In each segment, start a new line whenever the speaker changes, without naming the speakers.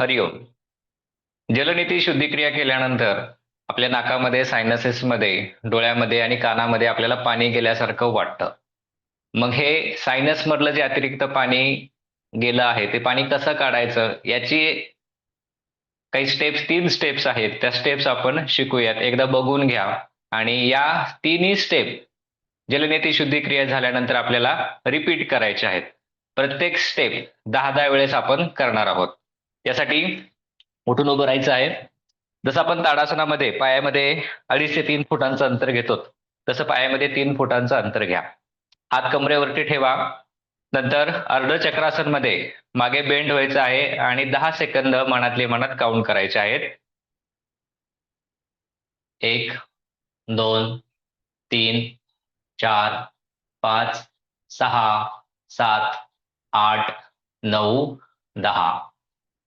हरिओम. जलनीती शुद्धिक्रिया केल्यानंतर आपल्या नाकामध्ये सायनसेसमध्ये डोळ्यामध्ये आणि कानामध्ये आपल्याला पाणी गेल्यासारखं वाटतं. मग हे सायनस मधलं जे अतिरिक्त पाणी गेलं आहे ते पाणी कसं काढायचं? याची काही स्टेप्स तीन स्टेप्स आहेत. त्या स्टेप्स आपण शिकूयात. एकदा बघून घ्या. आणि या तिन्ही स्टेप जलनेती शुद्धिक्रिया झाल्यानंतर आपल्याला रिपीट करायचे आहेत. प्रत्येक स्टेप दहा दहा वेळेस आपण करणार आहोत. यासाठी उठून उभं राहायचं आहे. जसं आपण ताडासनामध्ये पायामध्ये अडीच ते तीन फुटांचं अंतर घेतो तसं पायामध्ये तीन फुटांचं अंतर घ्या. हात कमरेवरती ठेवा. नंतर अर्धचक्रासनमध्ये मागे बेंड व्हायचं आहे आणि दहा सेकंद मनातले मनात काउंट करायचे आहेत. एक दोन तीन चार पाच सहा सात आठ नऊ दहा.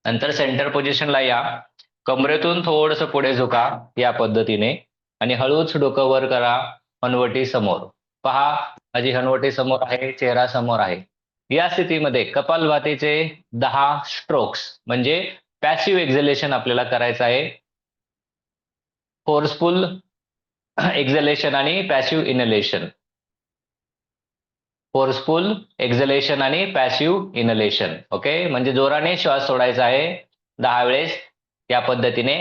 नंतर सेंटर पोझिशनला या. कमरेतून थोडस पुढे झुका या पद्धतीने आणि हळूच डोकं वर करा हनवटी समोर. पहा माझी हनवटी समोर आहे चेहरा समोर आहे. या स्थितीमध्ये कपालभातीचे दहा स्ट्रोक्स म्हणजे पॅसिव्ह एक्झलेशन आपल्याला करायचं आहे. फोर्सफुल एक्झलेशन आणि पॅसिव्ह इनलेशन फोर्सफुल एक्झलेशन आणि पॅसिव्ह इनलेशन ओके म्हणजे जोराने श्वास सोडायचा आहे. दहा वेळेस या पद्धतीने.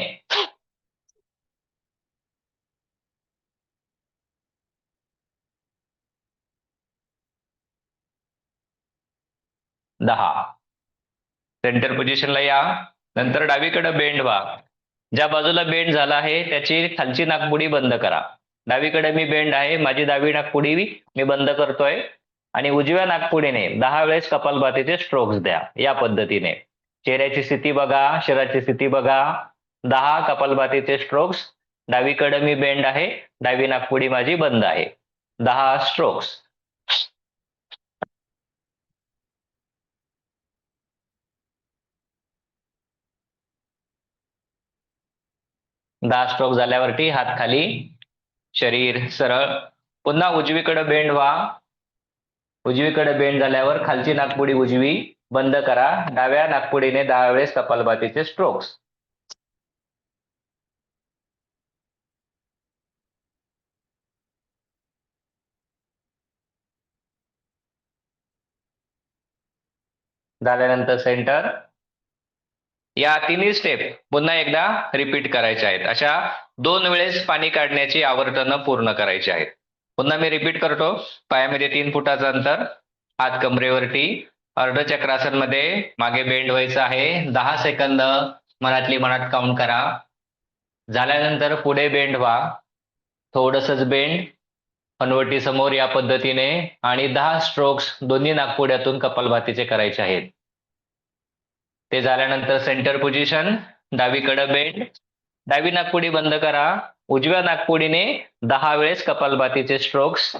दहा. सेंटर पोझिशनला या. नंतर डावीकडे बेंड व्हा. ज्या बाजूला बेंड झाला आहे त्याची खालची नाकपुडी बंद करा. डावीकडे मी बेंड आहे माझी डावी नाकपुडी मी बंद करतोय. आणि उजव्या नागपुडीने दहा वेळेस कपालभातीचे स्ट्रोक्स द्या या पद्धतीने. चेहऱ्याची स्थिती बघा शरीराची स्थिती बघा. दहा कपालभातीचे स्ट्रोक्स डावीकडे मी बेंड आहे डावी नागपुडी माझी बंद आहे. दहा स्ट्रोक्स दहा स्ट्रोक झाल्यावरती हात खाली शरीर सरळ. पुन्हा उजवीकडे बेंड व्हा. उजवीकडे बेंड झाल्यावर खालची नागपुडी उजवी बंद करा. डाव्या नागपुडीने दहा वेळेस कपालभातीचे स्ट्रोक्स झाल्यानंतर सेंटर या तिन्ही स्टेप पुन्हा एकदा रिपीट करायच्या आहेत. अशा दोन वेळेस पाणी काढण्याची आवर्तनं पूर्ण करायची आहेत. पुन्हा मी रिपीट करतो. पायामध्ये तीन फुटाचं अंतर हात कमरेवरती. अर्धचक्रासनमध्ये मागे बेंड व्हायचं आहे. दहा सेकंद मनातली मनात काउंट करा. झाल्यानंतर पुढे बेंड व्हा. थोडसच बेंड हनवटी समोर या पद्धतीने आणि दहा स्ट्रोक्स दोन्ही नागपुड्यातून कपालभातीचे करायचे आहेत. ते झाल्यानंतर सेंटर पोझिशन डावीकडे बेंड डावी नागपुडी बंद करा. उजव्या नागपुडीने दहा वेळेस कपालभातीचे स्ट्रोक्स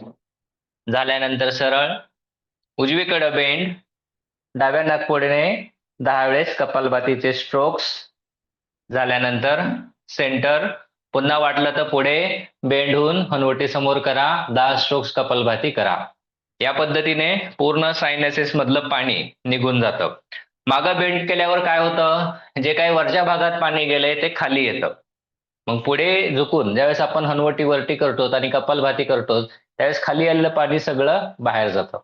झाल्यानंतर सरळ उजवीकडे बेंड डाव्या नागपुडीने दहा वेळेस कपालभातीचे स्ट्रोक्स झाल्यानंतर सेंटर पुन्हा वाटलं तर पुढे बेंड होऊन हनवटी समोर करा दहा स्ट्रोक्स कपालभाती करा. या पद्धतीने पूर्ण सायनसेस मधलं पाणी निघून जातं. मागं बेंड केल्यावर काय होतं? जे काही वरच्या भागात पाणी गेलंय ते खाली येतं. मग पुढे झुकून ज्यावेळेस आपण हनवटी वरती करतो आणि कपालभाती करतो त्यावेळेस खाली आलेलं पाणी सगळं बाहेर जातं.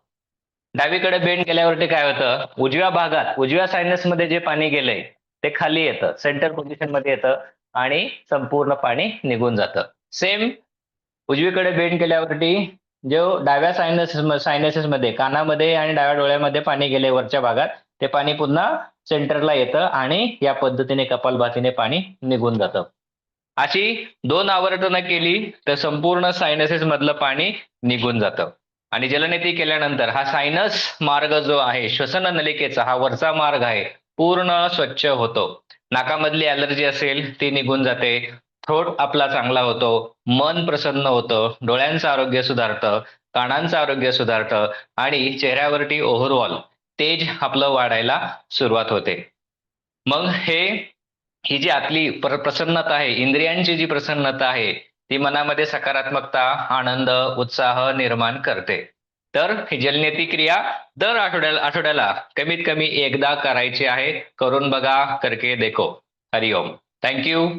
डावीकडे बेंड केल्यावरती काय होतं? उजव्या भागात उजव्या सायनसमध्ये जे पाणी गेलंय ते खाली येतं सेंटर पोझिशनमध्ये येतं आणि संपूर्ण पाणी निघून जातं. सेम उजवीकडे बेंड केल्यावरती जो डाव्या सायनस सायनसेस मध्ये कानामध्ये आणि डाव्या डोळ्यामध्ये पाणी गेले वरच्या भागात ते पाणी पुन्हा सेंटरला येतं आणि या पद्धतीने कपालभातीने पाणी निघून जातं. अशी दोन आवर्तनं केली तर संपूर्ण सायनसेस मधलं पाणी निघून जातं. आणि जलनेती केल्यानंतर हा सायनस मार्ग जो आहे श्वसन नलिकेचा हा वरचा मार्ग आहे पूर्ण स्वच्छ होतो. नाकामधली ऍलर्जी असेल ती निघून जाते. थ्रोट आपला चांगला होतो मन प्रसन्न होतं डोळ्यांचं आरोग्य सुधारतं कानांचं आरोग्य सुधारतं आणि चेहऱ्यावरती ओव्हरऑल तेज आपलं वाढायला सुरुवात होते. मग हे ही जी आपली प्रसन्नता आहे इंद्रियांची जी प्रसन्नता आहे ती मनामध्ये सकारात्मकता आनंद उत्साह निर्माण करते. तर ही जलनेती क्रिया दर आठवड्याला आठवड्याला कमीत कमी एकदा करायची आहे. करून बघा करके देखो. हरिओम. थँक्यू